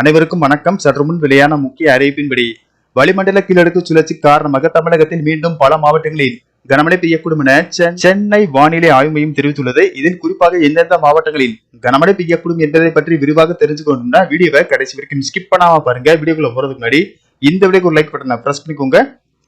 அனைவருக்கும் வணக்கம். சற்று முன் வெளியான முக்கிய அறிவிப்பின்படி வளிமண்டல கீழடுக்கு சுழற்சி காரணமாக தமிழகத்தில் மீண்டும் பல மாவட்டங்களில் கனமழை பெய்யக்கூடும் என சென்னை வானிலை ஆய்வு மையம் தெரிவித்துள்ளது. இதில் குறிப்பாக எந்தெந்த மாவட்டங்களில் கனமழை பெய்யக்கூடும் என்பதை பற்றி விரிவாக தெரிஞ்சுக்கணும்னா வீடியோவை கடைசி வரைக்கும் ஸ்கிப் பண்ணாம பாருங்க. வீடியோக்குள்ள போறதுக்கு முன்னாடி இந்த வீடியோக்கு ஒரு லைக் பட்டனை பிரஸ் பண்ணிக்கோங்க.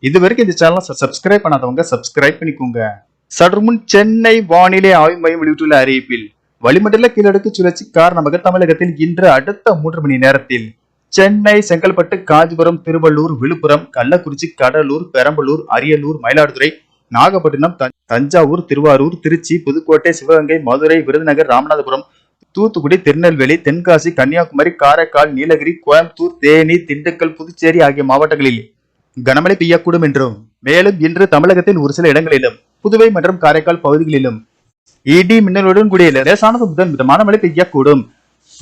இது வரைக்கும் இந்த சேனலை சப்ஸ்கிரைப் பண்ணாதவங்க சப்ஸ்கிரைப் பண்ணிக்கோங்க. சற்று முன் சென்னை வானிலை ஆய்வு மையம் வெளியிட்டுள்ள அறிவிப்பில் வளிமண்டல கீழடுக்கு சுழற்சி காரணமாக தமிழகத்தில் இன்று அடுத்த மூன்று மணி நேரத்தில் சென்னை செங்கல்பட்டு காஞ்சிபுரம் திருவள்ளூர் விழுப்புரம் கள்ளக்குறிச்சி கடலூர் பெரம்பலூர் அரியலூர் மயிலாடுதுறை நாகப்பட்டினம் தஞ்சாவூர் திருவாரூர் திருச்சி புதுக்கோட்டை சிவகங்கை மதுரை விருதுநகர் ராமநாதபுரம் தூத்துக்குடி திருநெல்வேலி தென்காசி கன்னியாகுமரி காரைக்கால் நீலகிரி கோயம்புத்தூர் தேனி திண்டுக்கல் புதுச்சேரி ஆகிய மாவட்டங்களில் கனமழை பெய்யக்கூடும் என்றும் மேலும் இன்று தமிழகத்தின் ஒரு சில இடங்களிலும் புதுவை மற்றும் காரைக்கால் பகுதிகளிலும் இடி மின்னலுடன் கூடிய லேசானது முதல் மிதமான மழை பெய்யக்கூடும்.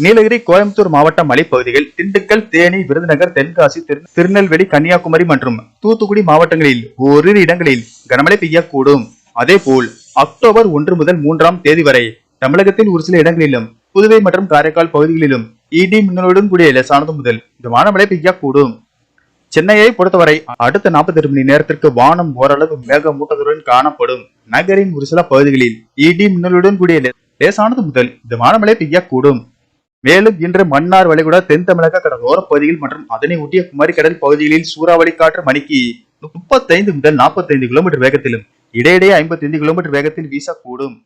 நீலகிரி கோயம்புத்தூர் மாவட்ட மலைப்பகுதிகள் திண்டுக்கல் தேனி விருதுநகர் தென்காசி திருநெல்வேலி கன்னியாகுமரி மற்றும் தூத்துக்குடி மாவட்டங்களில் ஓரிரு இடங்களில் கனமழை பெய்யக்கூடும். அதேபோல் அக்டோபர் ஒன்று முதல் மூன்றாம் தேதி வரை தமிழகத்தில் ஒரு சில இடங்களிலும் புதுவை மற்றும் காரைக்கால் பகுதிகளிலும் இடி மின்னலுடன் கூடிய லேசானது முதல் மிதமான மழை பெய்யக்கூடும். சென்னையை பொறுத்தவரை அடுத்த 48 மணி நேரத்திற்கு வானம் ஓரளவு மேகமூட்டத்துடன் காணப்படும். நகரின் ஒரு சில பகுதிகளில் இடி மின்னலுடன் கூடிய லேசானது முதல் மிதமான மழை பெய்யக்கூடும். மேலும் இன்று மன்னார் வளைகுடா தென் தமிழக கடலோர பகுதியில் மற்றும் அதனை ஒட்டிய குமரி கடல் பகுதிகளில் சூறாவளி காற்று மணிக்கு முப்பத்தைந்து முதல் 45 கிலோமீட்டர் வேகத்திலும் இடையிடையே 55 கிலோமீட்டர் வேகத்தில் வீசக்கூடும்.